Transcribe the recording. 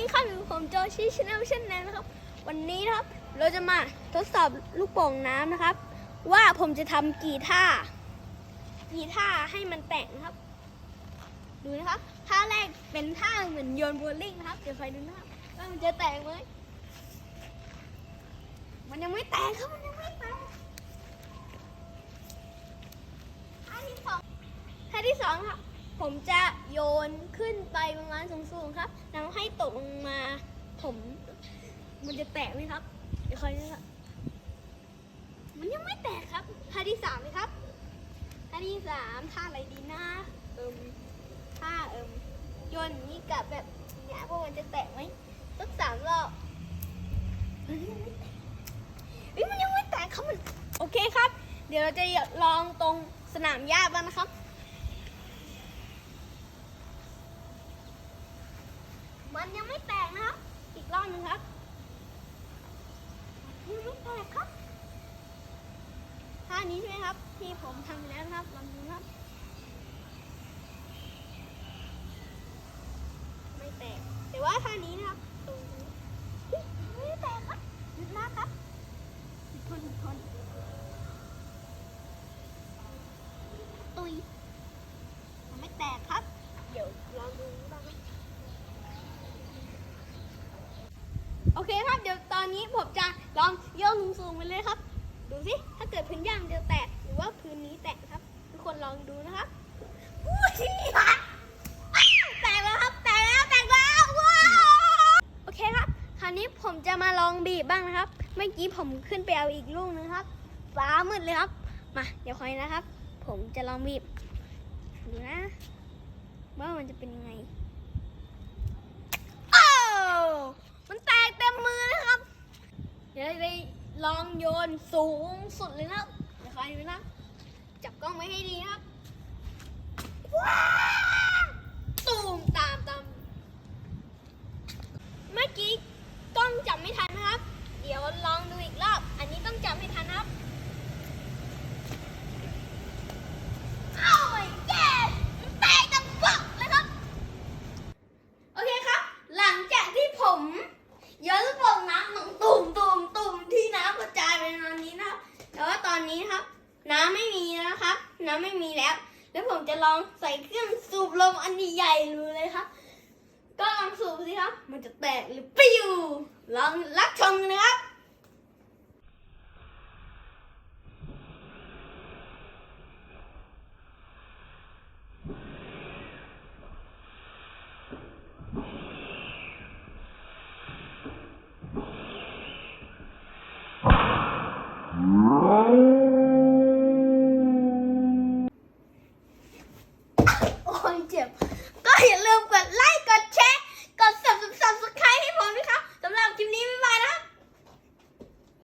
ดีครับผมโจชี่ชแนลเช่นนั้นนะครับ วันนี้นะครับเราจะมาทดสอบลูกโป่งน้ำนะครับ ว่าผมจะทำกี่ท่า กี่ท่าให้มันแตกนะครับ ดูนะครับท่าแรกเป็นท่าเหมือนโยนโบว์ลิ่งนะครับเดี๋ยวคอยดูนะครับว่ามันจะแตกไหมมันยังไม่แตกครับมันยังไม่แตกท่าที่สองท่าที่สองครับ ผมจะโยนขึ้นไปประมาณสูงๆครับแล้วให้ตกลงมา ผม มันจะแตกไหมครับเดี๋ยวคอยดูครับมันยังไม่แตกครับท่าที่สามเลยครับท่าที่สามท่าอะไรดีนะเอิมท่าเอิมโยนนี้กับแบบเนี่ยว่ามันจะแตกไหมสักสามรอบเฮ้ยมันไม่แตกเฮ้ยมันยังไม่แตกครับมันโอเคครับ เดี๋ยวเราจะลองตรงสนามหญ้าบ้างนะครับ มันยังไม่แตกนะครับ อีกรอบหนึ่งครับยังไม่แตกครับท่านี้ใช่ไหมครับ ที่ผมทำไปแล้วนะครับลองดูครับ ไม่แตก แต่ว่าท่านี้นะครับตรงนี้เฮ้ยไม่แตกครับหยุดนะครับหยุดทนหยุดทนตุยมันไม่แตกครับ เดี๋ยวลองดูบ้างครับ โอเคครับ เดี๋ยวตอ นนี้ผมจะลองโยกสูงๆไปเลยครับ ดูสิ ถ้าเกิดพื้นย่างจะแตกหรือว่าพื้นนี้แตกครับ ทุกคนลองดูนะครับอุ้ยแตกแล้วครับ แตกแล้ว แตกแล้วว้าวโอเคครับ คราวนี้ผมจะมาลองบีบบ้างนะครับ เมื่อกี้ผมขึ้นไปเอาอีกลูกนึงครับ ฟ้ามืดเลยครับ มา เดี๋ยวคอยนะครับ ผมจะลองบีบ ดูนะ ว่ามันจะเป็นยังไง อ้าวมันแตกเต็มมือเลยครับ เดี๋ยวได้ลองโยนสูงสุดเลยนะเดี๋ยวคอยดูนะ จับกล้องไว้ให้ดีครับ ว้าวตูมตามตาม เมื่อกี้กล้องจับไม่ทันนะครับ เดี๋ยวลองดูอีกรอบ อันนี้ต้องจับให้ทันนะครับอ้าวเย้มันแตกดังปักเลยครับ โอเคครับ หลังจากที่ผมโย้อนลูกโป่งน้ำหนองตุ่มตุ่มตุ่มที่น้ำกระจายไปตอนนี้นะครับ แต่ว่าตอ นนี้นะครับ น้ำไม่มีแล้วนะครับ น้ำไม่มีแล้ว แล้วผมจะลองใส่เครื่องสูบลมอันใหญ่ๆดูเลยครับ ก็ลองสูบสิครับ มันจะแตกหรือปิ้วลองรับชมกันนะครับ